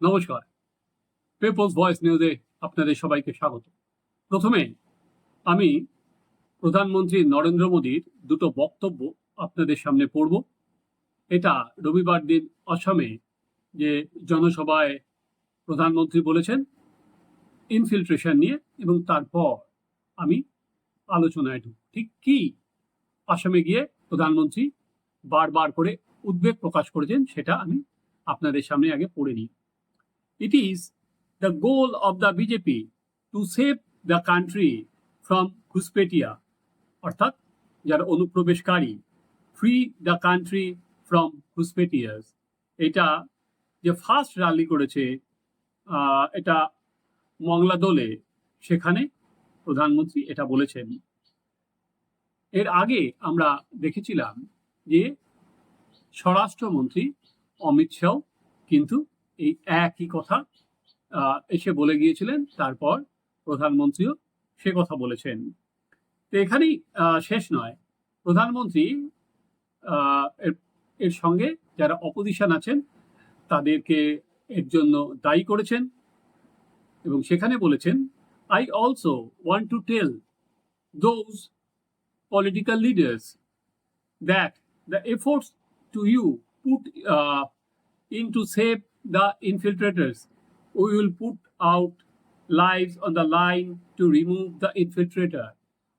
নমস্কার। পেপলস ভয়েস নিউজে আপনাদের সবাইকে স্বাগত। প্রথমে আমি প্রধানমন্ত্রী নরেন্দ্র মোদীর দুটো বক্তব্য আপনাদের সামনে পড়ব। এটা রবিবার দিন আসামে যে জনসভায় প্রধানমন্ত্রী বলেছেন ইনফিল্ট্রেশন নিয়ে এবং তারপর আমি আলোচনায় ঢুক ঠিক কি আসামে গিয়ে প্রধানমন্ত্রী বারবার করে উদ্বেগ প্রকাশ করেছেন সেটা আমি আপনাদের সামনে আগে পড়ে নিই। It is the goal of the BJP to save the country from ঘুসপেটিয়া অর্থাৎ যারা অনুপ্রবেশকারী ফ্রি দ্য কান্ট্রি ফ্রম ঘুসপেটিয়াস এটা যে ফার্স্ট র্যালি করেছে এটা মংলাদোলে সেখানে প্রধানমন্ত্রী এটা বলেছেন। এর আগে আমরা দেখেছিলাম যে স্বরাষ্ট্রমন্ত্রী অমিত শাহ কিন্তু এই একই কথা এসে বলে গিয়েছিলেন, তারপর প্রধানমন্ত্রীও সে কথা বলেছেন। তো এখানেই শেষ নয়। প্রধানমন্ত্রী এর- সঙ্গে যারা অপোজিশন আছেন, তাদেরকে এর জন্য দায়ী করেছেন এবং সেখানে বলেছেন I also want to tell those political leaders that the efforts to you put in to save the infiltrators. We will put out lives on the line to remove the infiltrator.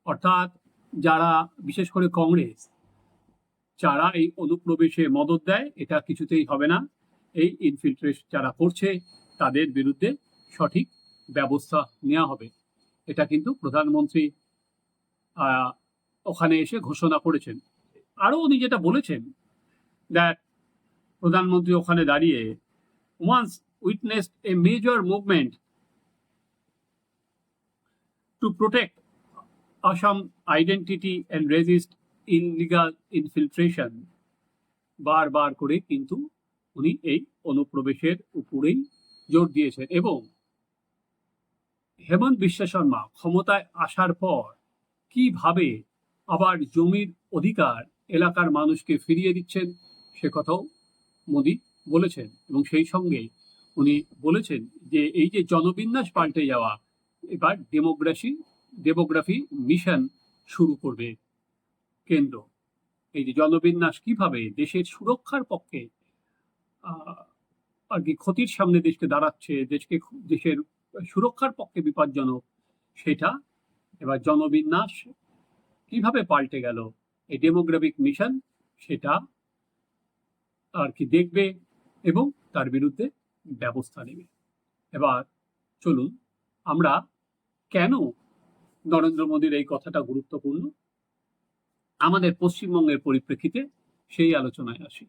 অর্থাৎ যারা, বিশেষ করে কংগ্রেস যারা এই অনুপ্রবেশে মদত দেয়, এটা কিছুতেই হবে না এই ইনফিল্ট্রেট যারা করছে, তাদের বিরুদ্ধে সঠিক ব্যবস্থা নেওয়া হবে এটা কিন্তু প্রধানমন্ত্রী ওখানে এসে ঘোষণা করেছেন আরও উনি যেটা বলেছেন, দ্যাট প্রধানমন্ত্রী ওখানে দাঁড়িয়ে once witnessed a major movement to protect Assam identity and resist illegal infiltration বারবার করে কিন্তু উনি এই অনুপ্রবেশের উপরেই জোর দিয়েছেন এবং হেমন্ত বিশ্ব শর্মা ক্ষমতায় আসার পর কীভাবে আবার জমির অধিকার এলাকার মানুষকে ফিরিয়ে দিচ্ছেন, সে কথাও মোদি বলেছেন এবং সেই সঙ্গে উনি বলেছেন যে এই যে জনবিন্যাস পাল্টে যাওয়া, এবার ডেমোগ্রাফি ডেমোগ্রাফি মিশন শুরু করবে কেন্দ্র। এই যে জনবিন্যাস কীভাবে দেশের সুরক্ষার পক্ষে আর কি ক্ষতির সামনে দেশকে দাঁড়াচ্ছে, দেশকে দেশের সুরক্ষার পক্ষে বিপজ্জনক, সেটা এবার জনবিন্যাস কীভাবে পাল্টে গেল, এই ডেমোগ্রাফিক মিশন সেটা আর কি দেখবে এবং তার বিরুদ্ধে ব্যবস্থা নেবে। এবার চলুন আমরা কেন নরেন্দ্র মোদীর এই কথাটা গুরুত্বপূর্ণ? আমাদের পশ্চিমবঙ্গের পরিপ্রেক্ষিতে সেই আলোচনায় আসি।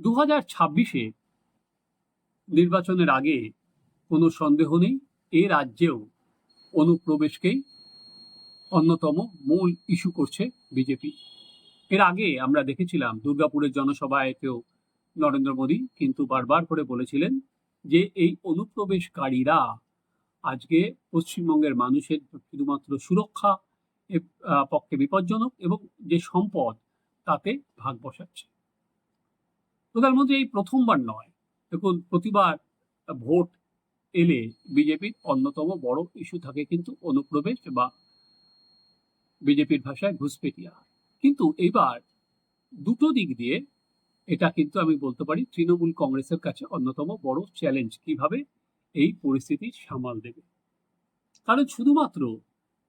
দু হাজার ছাব্বিশে নির্বাচনের আগে কোনো সন্দেহ নেই, এ রাজ্যেও অনুপ্রবেশকেই অন্যতম মূল ইস্যু করছে বিজেপি। এর আগে আমরা দেখেছিলাম দুর্গাপুরের জনসভায়তেও নরেন্দ্র মোদী কিন্তু বারবার করে বলেছিলেন যে এই অনুপ্রবেশকারীরা আজকে পশ্চিমবঙ্গের মানুষের শুধুমাত্র সুরক্ষা পক্ষে বিপজ্জনক এবং যে সম্পদ তাতে ভাগ বসাচ্ছে। প্রধানমন্ত্রী, এই প্রথমবার নয়। দেখুন, প্রতিবার ভোট এলে বিজেপির অন্যতম বড় ইস্যু থাকে কিন্তু অনুপ্রবেশ বা বিজেপির ভাষায় ঘুষপেটিয়া। কিন্তু এবার দুটো দিক দিয়ে এটা কিন্তু আমি বলতে পারি তৃণমূল কংগ্রেসের কাছে অন্যতম বড় চ্যালেঞ্জ কীভাবে এই পরিস্থিতি সামাল দেবে। কারণ শুধুমাত্র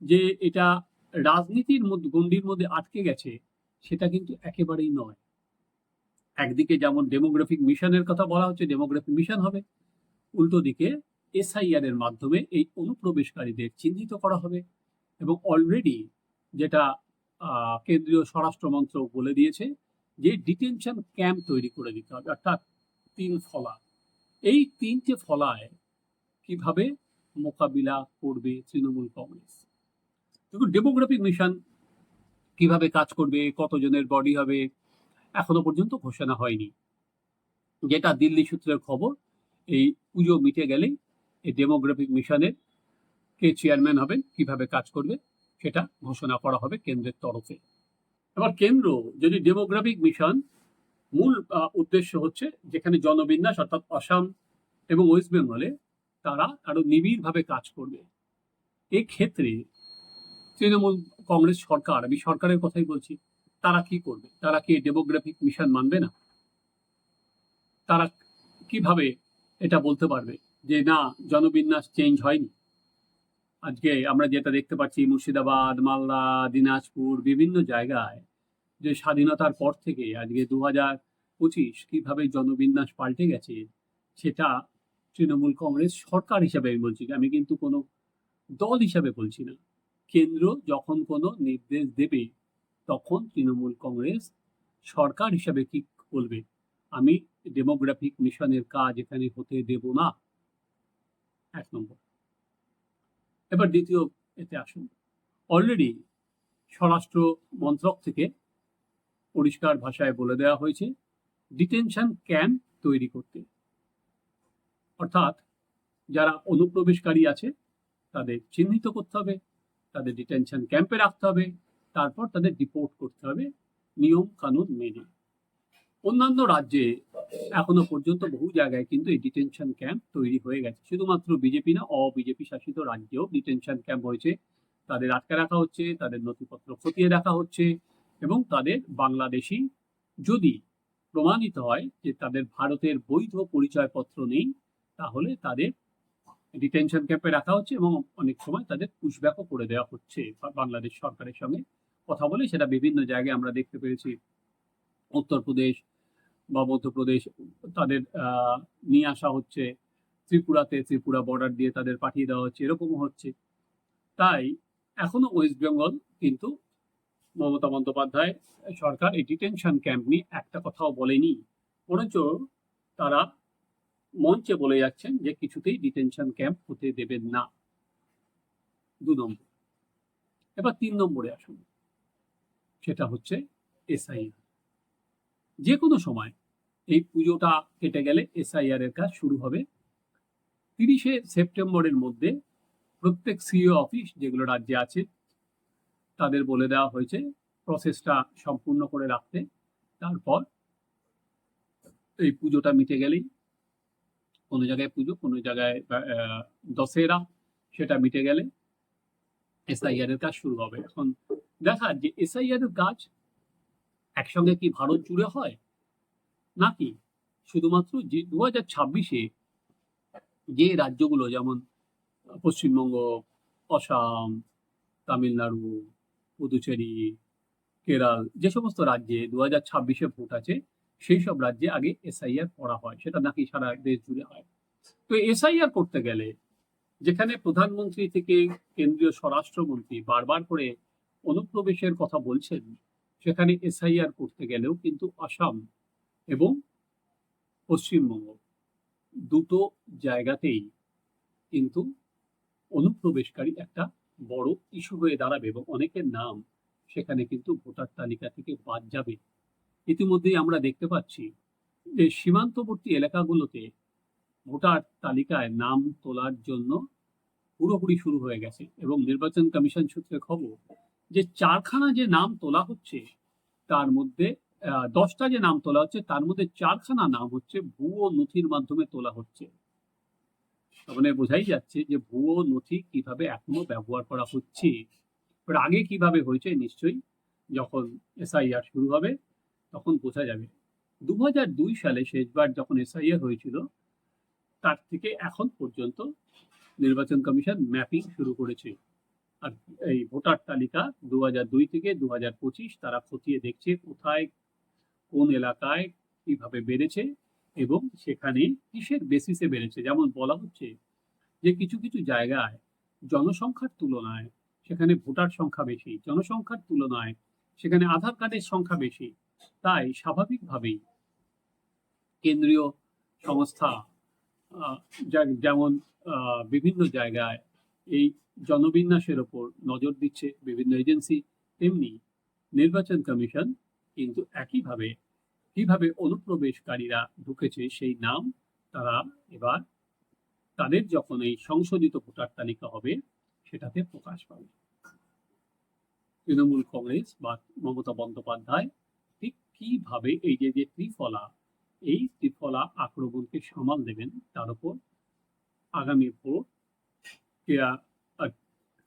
যে এটা রাজনীতির মধ্যে, গণ্ডির মধ্যে আটকে গেছে, সেটা কিন্তু একেবারেই নয়। একদিকে যেমন ডেমোগ্রাফিক মিশনের কথা বলা হচ্ছে ডেমোগ্রাফিক মিশন হবে। উল্টো দিকে এসআইআর এর মাধ্যমে এই অনুপ্রবেশকারীদের চিহ্নিত করা হবে এবং অলরেডি যেটা কেন্দ্রীয় স্বরাষ্ট্র মন্ত্রক বলে দিয়েছে যে ডিটেনশন ক্যাম্প তৈরি করে দিতে হবে, অর্থাৎ তিন ফলা। এই তিনটে ফলায় কীভাবে মোকাবিলা করবে তৃণমূল কংগ্রেস? দেখুন ডেমোগ্রাফিক মিশন কীভাবে কাজ করবে, কতজনের বডি হবে, এখনও পর্যন্ত ঘোষণা হয়নি। যেটা দিল্লি সূত্রের খবর, এই পুজো মিটে গেলেই এই ডেমোগ্রাফিক মিশনের কে চেয়ারম্যান হবেন, কীভাবে কাজ করবে, সেটা ঘোষণা করা হবে কেন্দ্রের তরফে। এবার কেন্দ্র, যদি ডেমোগ্রাফিক মিশন মূল উদ্দেশ্য হচ্ছে যেখানে জনবিন্যাস, অর্থাৎ আসাম এবং ওয়েস্ট বেঙ্গলে তারা আরও নিবিড়ভাবে কাজ করবে। এক্ষেত্রে তৃণমূল কংগ্রেস সরকার, আমি সরকারের কথাই বলছি, তারা কি করবে? তারা কি ডেমোগ্রাফিক মিশন মানবে না? তারা কীভাবে এটা বলতে পারবে যে না, জনবিন্যাস চেঞ্জ হয়নি? আজকে আমরা যেটা দেখতে পাচ্ছি, মুর্শিদাবাদ, মালদা, দিনাজপুর, বিভিন্ন জায়গায় যে স্বাধীনতার পর থেকে আজকে দু হাজার পঁচিশ কীভাবে জনবিন্যাস পাল্টে গেছে, সেটা তৃণমূল কংগ্রেস সরকার হিসাবে আমি বলছি আমি কিন্তু কোনো দল হিসাবে বলছি না। কেন্দ্র যখন কোনো নির্দেশ দেবে, তখন তৃণমূল কংগ্রেস সরকার হিসাবে কি বলবে? আমি ডেমোগ্রাফিক মিশনের কাজ এখানে হতে দেব না। এক নম্বর। এবার দ্বিতীয় এতে আসুন। অলরেডি স্বরাষ্ট্র মন্ত্রক থেকে পরিষ্কার ভাষায় বলে দেওয়া হয়েছে ডিটেনশন ক্যাম্প তৈরি করতে। অর্থাৎ যারা অনুপ্রবেশকারী আছে, তাদের চিহ্নিত করতে হবে, তাদের ডিটেনশন ক্যাম্পে রাখতে হবে, তারপর তাদের ডিপোর্ট করতে হবে নিয়ম কানুন মেনে। অন্যান্য রাজ্যে এখনও পর্যন্ত বহু জায়গায় কিন্তু এই ডিটেনশন ক্যাম্প তৈরি হয়ে গেছে। শুধুমাত্র বিজেপি না অ বিজেপি শাসিত রাজ্যেও ডিটেনশন ক্যাম্প হয়েছে তাদের আটকে রাখা হচ্ছে, তাদের নথিপত্র খতিয়ে রাখা হচ্ছে এবং তাদের বাংলাদেশি যদি প্রমাণিত হয় যে তাদের ভারতের বৈধ পরিচয়পত্র নেই, তাহলে তাদের ডিটেনশন ক্যাম্পে রাখা হচ্ছে এবং অনেক সময় তাদের পুশব্যাকও করে দেওয়া হচ্ছে। বাংলাদেশ সরকারের সঙ্গে কথা বলে সেটা বিভিন্ন জায়গায় আমরা দেখতে পেরেছি উত্তরপ্রদেশ বা মধ্যপ্রদেশ তাদের নিয়ে আসা হচ্ছে। ত্রিপুরাতে ত্রিপুরা বর্ডার দিয়ে তাদের পাঠিয়ে দেওয়া হচ্ছে। এরকমও হচ্ছে। তাই এখনও ওয়েস্ট বেঙ্গল কিন্তু মমতা বন্দ্যোপাধ্যায় সরকার এই ডিটেনশন ক্যাম্প নিয়ে একটা কথাও বলেনি। বরঞ্চ তারা মঞ্চে বলে যাচ্ছেন যে কিছুতেই ডিটেনশন ক্যাম্প হতে দেবেন না। দু নম্বর। এবার তিন নম্বরে আসুন। সেটা হচ্ছে এসআইআর যে কোনো সময় এই পুজোটা কেটে গেলে এসআইআর এর কাজ শুরু হবে। তিরিশে সেপ্টেম্বরের মধ্যে প্রত্যেক সিইও অফিস যেগুলো রাজ্যে আছে, তাদের বলে দেওয়া হয়েছে প্রসেসটা সম্পূর্ণ করে রাখতে। তারপর এই পুজোটা মিটে গেলেই কোনো জায়গায় পুজো, কোনো জায়গায় দশেরা সেটা মিটে গেলে এসআইআর এর কাজ শুরু হবে। এখন দেখা যে এসআইআর এর কাজ একসঙ্গে কি ভারত জুড়ে হয়? নাকি শুধুমাত্র যে দু হাজার ছাব্বিশে যে রাজ্যগুলো যেমন পশ্চিমবঙ্গ, অসম, তামিলনাড়ু, পুদুচেরি, কেরাল, যে সমস্ত রাজ্যে দু হাজার ছাব্বিশে ভোট আছে, সেই সব রাজ্যে আগে এসআইআর করা হয়। সেটা নাকি সারা দেশ জুড়ে হয়। তো এসআইআর করতে গেলে যেখানে প্রধানমন্ত্রী থেকে কেন্দ্রীয় স্বরাষ্ট্রমন্ত্রী বারবার করে অনুপ্রবেশের কথা বলছেন সেখানে এসআইআর করতে গেলেও কিন্তু আসাম এবং পশ্চিমবঙ্গ দুটো জায়গাতেই কিন্তু অনুপ্রবেশকারী একটা বড় ইস্যু হয়ে দাঁড়াবে এবং অনেকের নাম সেখানে কিন্তু ভোটার তালিকা থেকে বাদ যাবে। ইতিমধ্যেই আমরা দেখতে পাচ্ছি যে সীমান্তবর্তী এলাকাগুলোতে ভোটার তালিকায় নাম তোলার জন্য পুরোপুরি শুরু হয়ে গেছে এবং নির্বাচন কমিশন সূত্রে খবর যে চারখানা যে নাম তোলা হচ্ছে, তার মধ্যে দশটা যে নাম তোলা হচ্ছে, তার মধ্যে চারখানা নাম হচ্ছে ভুয়ো নথির মাধ্যমে তোলা হচ্ছে। মানে বোঝাই যাচ্ছে যে ভুয়ো নথি কীভাবে এখনও ব্যবহার করা হচ্ছে আগে কীভাবে হয়েছে নিশ্চয়ই যখন এসআইআর শুরু হবে, তখন বোঝা যাবে। দু দুই সালে শেষবার যখন এসআইআর হয়েছিল, তার থেকে এখন পর্যন্ত নির্বাচন কমিশন ম্যাপিং শুরু করেছে। এই ভোটার তালিকা দু দুই থেকে দু পঁচিশ তারা খতিয়ে দেখছে কোথায়, কোন এলাকায় কীভাবে বেড়েছে এবং সেখানে কিসের বেসিসে বেড়েছে। যেমন বলা হচ্ছে যে কিছু কিছু জায়গায় জনসংখ্যার তুলনায় সেখানে ভোটার সংখ্যা বেশি, জনসংখ্যার তুলনায় সেখানে আধার কার্ডের সংখ্যা বেশি। তাই স্বাভাবিকভাবেই কেন্দ্রীয় সংস্থা যেমন বিভিন্ন জায়গায় এই জনবিন্যাসের ওপর নজর দিচ্ছে বিভিন্ন এজেন্সি তেমনি নির্বাচন কমিশন কিন্তু একইভাবে কীভাবে অনুপ্রবেশকারীরা ঢুকেছে সেই নাম তারা এবার তাদের যখন এই সংশোধিত ভোটার তালিকা হবে সেটাতে প্রকাশ পাবে। তৃণমূল কংগ্রেস বা মমতা বন্দ্যোপাধ্যায় ঠিক কীভাবে এই যে যে ত্রিফলা এই ত্রিফলা আক্রমণকে সামাল দেবেন তার উপর আগামী ভোট কে, আহ,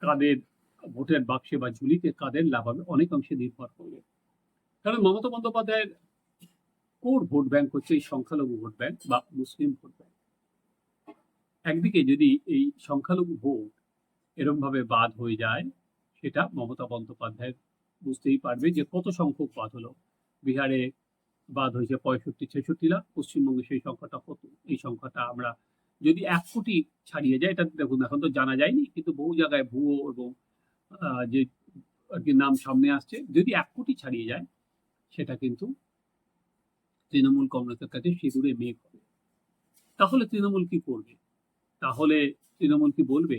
কাদের ভোটের বাক্সে বা ঝুলিতে কাদের লাভ হবে অনেক অংশে নির্ভর করবে। কারণ মমতা বন্দ্যোপাধ্যায়ের কোর ভোট ব্যাংক হচ্ছে এই সংখ্যালঘু ভোট ব্যাংক বা মুসলিম ভোট ব্যাংক। একদিকে যদি এই সংখ্যালঘু ভোট এরমভাবে বাদ হয়ে যায়, সেটা মমতা বন্দ্যোপাধ্যায় বুঝতেই পারবে যে কত সংখ্যক বাদ হলো। বিহারে বাদ হয়েছে পঁয়ষট্টি, ছেষট্টি লাখ, পশ্চিমবঙ্গে সেই সংখ্যাটা কত? এই সংখ্যাটা আমরা যদি এক কোটি ছাড়িয়ে যায়, এটা দেখুন, এখন তো জানা যায়নি, কিন্তু বহু জায়গায় ভুয়ো এবং যে আর কি নাম সামনে আসছে, যদি এক কোটি ছাড়িয়ে যায়, সেটা কিন্তু তৃণমূল কংগ্রেসের কাছে সিঁদুরে মেঘ হবে। তাহলে তৃণমূল কি করবে? তাহলে তৃণমূল কি বলবে,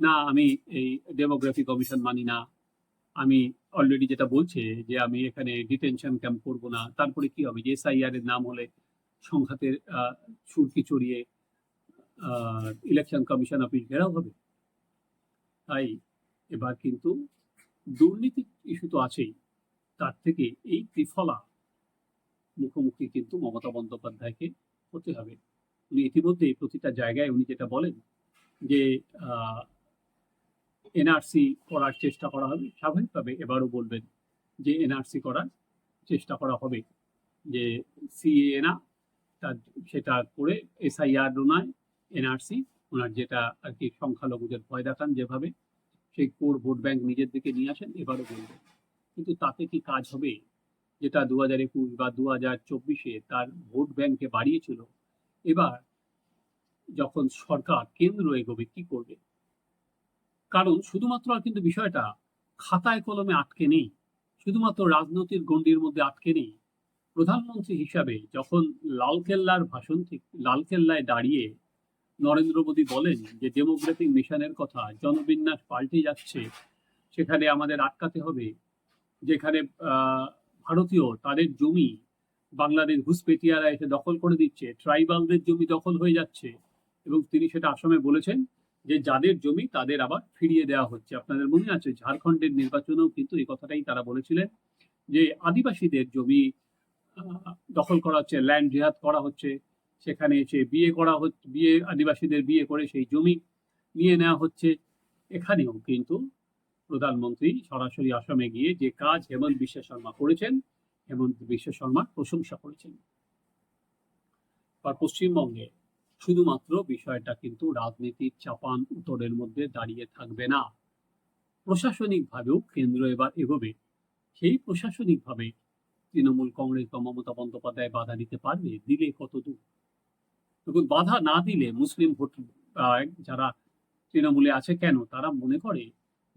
না, আমি এই ডেমোগ্রাফি কমিশন মানি না। আমি অলরেডি যেটা বলছে যে আমি এখানে ডিটেনশন ক্যাম্প করব না। তারপরে কি হবে? যে এসআইআর এর নাম হলে সংঘাতের সুরকি চড়িয়ে ইলেকশন কমিশন অফিস ঘেরাও হবে। তাই এবার কিন্তু দুর্নীতি ইস্যু তো আছেই। তার থেকে এই ত্রিফলা মুখোমুখি কিন্তু মমতা বন্দ্যোপাধ্যায়কে হতে হবে। উনি ইতিমধ্যে প্রতিটা জায়গায় উনি যেটা বলেন যে এনআরসি করার চেষ্টা করা হবে। স্বাভাবিকভাবে এবারও বলবেন যে এনআরসি করার চেষ্টা করা হবে। যে সিএ না, তার সেটা করে এসআইআর নয় এনআরসি ওনার যেটা আর কি সংখ্যালঘুদের ভয় দেখান যেভাবে, সেই কোর ভোট ব্যাংক নিজের দিকে নিয়ে আসেন, এবারও বলবেন কিন্তু তাতে কি কাজ হবে? যেটা দু হাজার একুশ বা দু হাজার চব্বিশে তার ভোট ব্যাংকে বাড়িয়েছিল, এবার যখন সরকার কেন্দ্র এগোবে, কি করবে? কারণ শুধুমাত্র আর কিন্তু বিষয়টা খাতায় কলমে আটকে নেই, শুধুমাত্র রাজনৈতিক গণ্ডির মধ্যে আটকে নেই। প্রধানমন্ত্রী হিসাবে যখন লালকেল্লার ভাষণ থেকে, লালকেল্লায় দাঁড়িয়ে নরেন্দ্র মোদী বলেন যে ডেমোক্রেটিক মিশনের কথা জনবিন্যাস পাল্টে যাচ্ছে, সেখানে আমাদের আটকাতে হবে। যেখানে ভারতীয় তাদের জমি বাংলাদেশ ঘুষপেটিয়ারা এসে দখল করে দিচ্ছে, ট্রাইবালদের জমি দখল হয়ে যাচ্ছে এবং তিনি সেটা আসামে বলেছেন যে যাদের জমি তাদের আবার ফিরিয়ে দেওয়া হচ্ছে। আপনাদের মনে আছে ঝাড়খণ্ডের নির্বাচনেও কিন্তু এই কথাটাই তারা বলেছিলেন যে আদিবাসীদের জমি দখল করা হচ্ছে ল্যান্ড জিহাদ করা হচ্ছে। সেখানে এসে বিয়ে করা হচ্ছে বিয়ে, আদিবাসীদের বিয়ে করে সেই জমি নিয়ে নেওয়া হচ্ছে। এখানেও কিন্তু প্রধানমন্ত্রী সরাসরি আসামে গিয়ে যে কাজ হেমন্ত বিশ্ব শর্মা করেছেন, হেমন্ত বিশ্ব শর্মার প্রশংসা করেছেন। পশ্চিমবঙ্গে শুধুমাত্র বিষয়টা কিন্তু রাজনীতির চাপান উত্তরের মধ্যে দাঁড়িয়ে থাকবে না। প্রশাসনিকভাবেও কেন্দ্র এবার এগোবে। সেই প্রশাসনিকভাবে তৃণমূল কংগ্রেস বা মমতা বন্দ্যোপাধ্যায় বাধা দিতে পারবে? দিলে কত দূর দেখুন বাধা না দিলে মুসলিম ভোট যারা তৃণমূলে আছে কেন? তারা মনে করে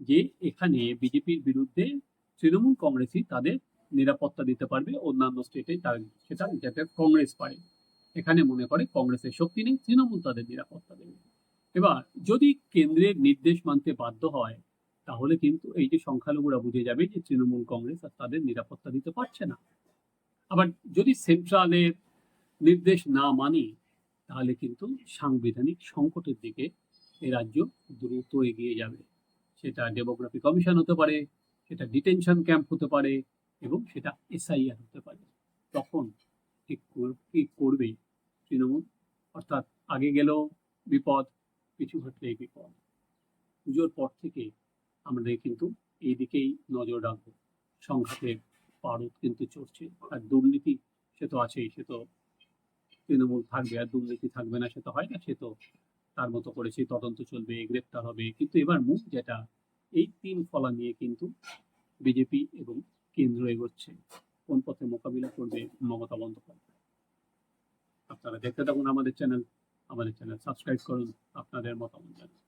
যে এখানে বিজেপির বিরুদ্ধে তৃণমূল কংগ্রেসই তাদের নিরাপত্তা দিতে পারবে, অন্যান্য স্টেটে তার, সেটা যাতে কংগ্রেস পারে এখানে মনে করে কংগ্রেসের শক্তি নেই, তৃণমূল তাদের নিরাপত্তা দেবে। এবার, যদি কেন্দ্রের নির্দেশ মানতে বাধ্য হয়, তাহলে কিন্তু এই যে সংখ্যালঘুরা বুঝে যাবে যে তৃণমূল কংগ্রেস আর তাদের নিরাপত্তা দিতে পারছে না। আবার যদি সেন্ট্রালের নির্দেশ না মানি তাহলে কিন্তু সাংবিধানিক সংকটের দিকে এ রাজ্য দ্রুত এগিয়ে যাবে। সেটা ডেমোগ্রাফি কমিশন হতে পারে, সেটা ডিটেনশন ক্যাম্প হতে পারে এবং সেটা এসআইআর হতে পারে। তখন কি করবে তৃণমূল? অর্থাৎ আগে গেলেও বিপদ, পিছু ঘটলেই বিপদ। পুজোর পর থেকে আমাদের কিন্তু এই দিকেই নজর রাখব। সংঘাতের পারদ কিন্তু চড়ছে। আর দুর্নীতি সে তো আছেই, সে তো তৃণমূল থাকবে আর দুর্নীতি থাকবে না, সে তো হয় না, সে তো তার মতো করে সেই তদন্ত চলবে, গ্রেপ্তার হবে। কিন্তু এবার মুখ যেটা, এই তিন ফলা নিয়ে কিন্তু বিজেপি এবং কেন্দ্র এগোচ্ছে। কোন পথে মোকাবিলা করবে মমতা বন্দ্যোপাধ্যায়? আপনারা দেখতে থাকুন আমাদের চ্যানেল আমাদের চ্যানেল সাবস্ক্রাইব করুন, আপনাদের মতামত জানান।